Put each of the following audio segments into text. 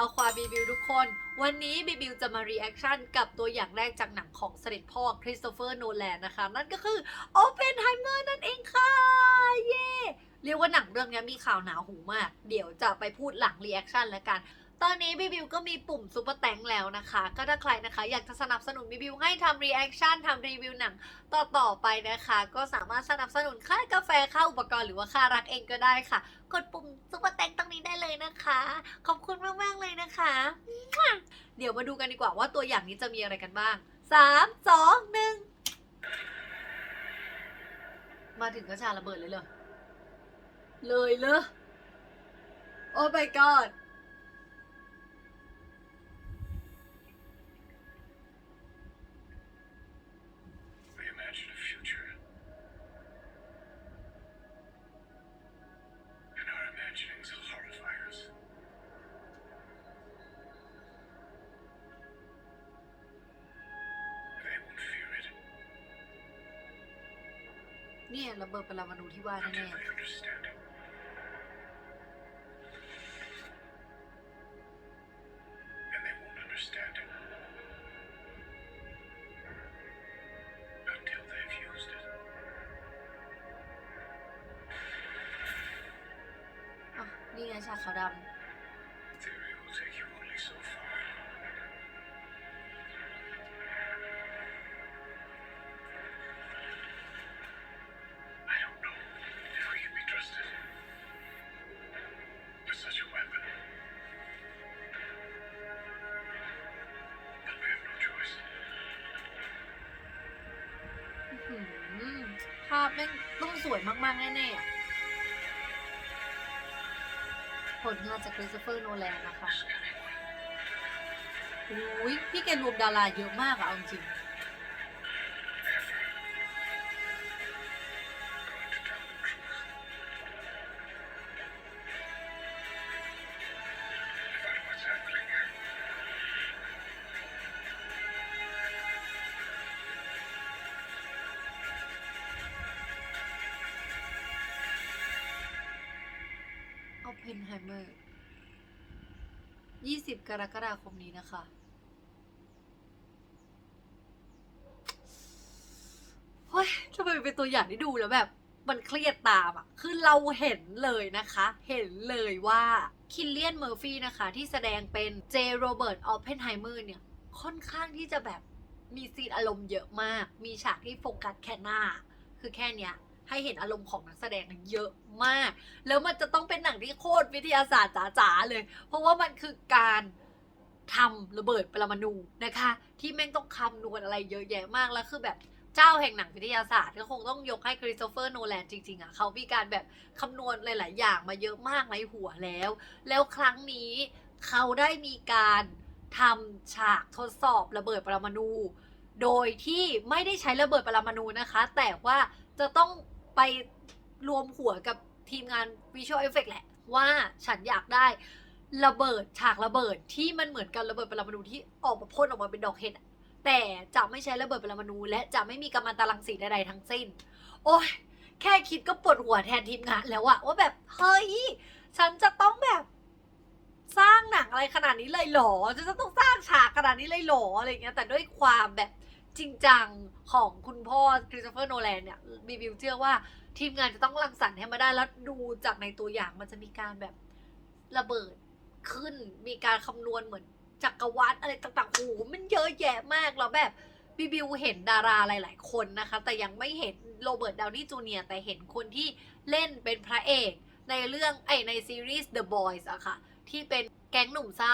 าวความบีบิวทุกคน วันนี้บีบิวจะมารีแอคชั่นกับตัวอย่างแรกจากหนังของเสด็จพ่อคริสโตเฟอร์โนแลนนะคะ นั่นก็คือโอเปนไฮเมอร์นั่นเองค่ะ เย่เรียกว่าหนังเรื่องนี้มีข่าวหนาหูมาก เดี๋ยวจะไปพูดหลังรีแอคชั่นแล้วกัน ตอนนี้บีบิวก็มีปุ่มซุปเปอร์แตงแล้วนะคะ ก็ถ้าใครนะคะ อยากจะสนับสนุนบีบิวให้ทำรีแอคชั่นทำรีวิวหนังต่อต่อๆไปนะคะ ก็สามารถสนับสนุนค่ากาแฟค่าอุปกรณ์หรือว่าค่ารักเองก็ได้ค่ะ กดปุ่มซุปเปอร์แตงตรงนี้ได้เลยนะคะ ขอบคุณมากๆเลยนะคะ เดี๋ยวมาดูกันดีกว่าว่าตัวอย่างนี้จะมีอะไรกันบ้างสามสองหนึ่งมาถึงก็ชาระเบิดเลยเหรอเลยเหรอโอ้ my god เนี่ยระเบิดปรมาณูที่ว่า until แน่ they understand it. And they won't understand it until they've used it. ๆอะนี่ไงชาขาวด Theory ภาพแม่งต้องสวยมากๆ แน่ๆอะผลงานจากคริสโตเฟอร์โนแลนนะคะอุ้ยพี่แกรวมดาราเยอะมากอะเอาจริง Oppenheimer 20 กรกฎาคมนี้นะคะ เฮ้ยทำไมเป็นตัวอย่างที่ดูแล้วแบบ มันเครียดตามอะ คือเราเห็นเลยนะคะ เห็นเลยว่าคินเลียนเมอร์ฟี่นะคะ ที่แสดงเป็นเจโรเบิร์ตออปเพนไฮเมอร์เนี่ย ค่อนข้างที่จะแบบมีซีนอารมณ์เยอะมาก มีฉากที่โฟกัสแค่หน้า คือแค่เนี้ย ให้เห็นอารมณ์ของนักแสดงเยอะมาก แล้วมันจะต้องเป็นหนังที่โคตรวิทยาศาสตร์จ๋าๆเลย เพราะว่ามันคือการทำระเบิดปรมาณูนะคะ ที่แม่งต้องคำนวณอะไรเยอะแยะมากแล้วคือแบบเจ้าแห่งหนังวิทยาศาสตร์ก็คงต้องยกให้คริสโตเฟอร์โนแลนจริงๆอะเขามีการแบบคำนวณหลาย ๆ อย่างมาเยอะมากในหัวแล้ว แล้วครั้งนี้เขาได้มีการทำฉากทดสอบระเบิดปรมาณูโดยที่ไม่ได้ใช้ระเบิดปรมาณูนะคะ แต่ว่าจะต้อง ไปรวมหัวกับทีมงาน Visual Effect แหละ ว่าฉันอยากได้ระเบิดฉากระเบิดที่มันเหมือนกับระเบิดปรมาณูที่ออกมาพ่นออกมาเป็นดอกเห็ดแต่จะไม่ใช้ระเบิดปรมาณูและจะไม่มีกัมมันตรังสีใดๆทั้งสิ้น โอ้ยแค่คิดก็ปวดหัวแทนทีมงานแล้วอะว่าแบบเฮ้ยฉันจะต้องแบบ สร้างหนังอะไรขนาดนี้เลยหรอจะต้องสร้างฉากขนาดนี้เลยหรออะไรเงี้ยแต่ด้วยความแบบ จริงจังของคุณพ่อคริสโตเฟอร์โนแลนเนี่ยบีบิวเชื่อว่าทีมงานจะต้องรังสรรค์ให้มาได้แล้วดูจากในตัวอย่างมันจะมีการแบบระเบิดขึ้น มีการคำนวณเหมือนจักรวาลอะไรต่างๆโอ้โหมันเยอะแยะมากแล้วแบบบีบิวเห็นดาราหลาย ๆ คนนะคะ แต่ยังไม่เห็นโรเบิร์ตดาวนี่จูเนียแต่เห็นคนที่เล่นเป็นพระเอกในเรื่องไอในซีรีส์ The Boys อะค่ะ ที่เป็นแก๊งหนุ่มซ่า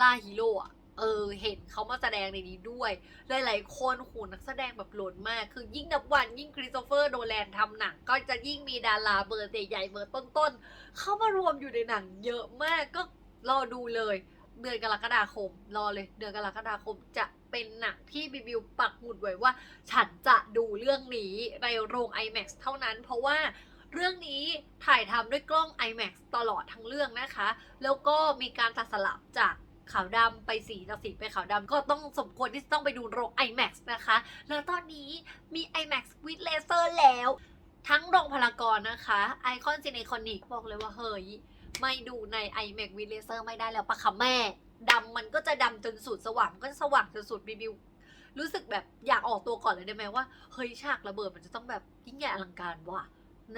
ล่าฮีโร่อะ เออ เห็นเขามาแสดงในนี้ด้วย หลายๆ คนโหนักแสดงแบบหล่นมาก คือยิ่งนับวันยิ่งคริสโตเฟอร์โนแลนทำหนัง ก็จะยิ่งมีดาราเบอร์ใหญ่เบอร์ต้นๆ เข้ามารวมอยู่ในหนังเยอะมากก็รอดูเลยเดือนกรกฎาคม รอเลย เดือนกรกฎาคมจะเป็นหนังที่บิบิวปักหมุดไว้ว่า ฉันจะดูเรื่องนี้ในโรง IMAX เท่านั้น เพราะว่าเรื่องนี้ถ่ายทำด้วยกล้อง IMAX ตลอดทั้งเรื่องนะคะ แล้วก็มีการตัดสลับจาก ขาวดำไปสีจากสีไปขาวดำก็ต้องสมควรที่จะต้องไปดูโรง IMAX นะคะ แล้วตอนนี้มี IMAX with laser แล้ว ทั้งโรงพารากอนะคะไอคอนซินคอนิกบอกเลยว่าเฮ้ยไม่ดูใน iMac with Laser ไม่ได้แล้วปะคะแม่ดำมันก็จะดำจนสุดสว่างก็สว่างจนสุดบิบิวรู้สึกแบบอยากออกตัวก่อนเลยได้ไหมว่า เฮ้ยฉากระเบิดมันจะต้องแบบยิ่งใหญ่อลังการว่ะ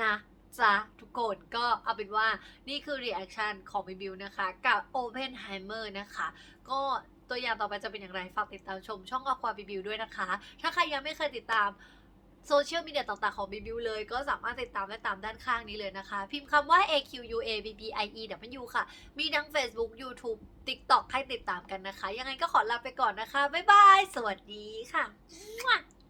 นะ จ๊ะทุกคนก็เอาเป็นว่านี่คือ reaction ของบิบิวนะคะ กับ Open h e i m e r นะคะ ก็ตัวอย่างต่อไปจะเป็นอย่างไร ฝากติดตามชมช่องอควาบิบิวด้วยนะคะ ถ้าใครยังไม่เคยติดตามโซเชียลมีเดียต่างๆของบิบิวเลย ก็สามารถติดตามได้ตามด้านข้างนี้เลยนะคะ พิมพ์คำว่า A Q U A B B I E W ค่ะ มีทั้ง Facebook YouTube TikTok ให้ติดตามกันนะคะ ยังไงก็ขอลาไปก่อนนะคะ บ๊ายบาย สวัสดีค่ะ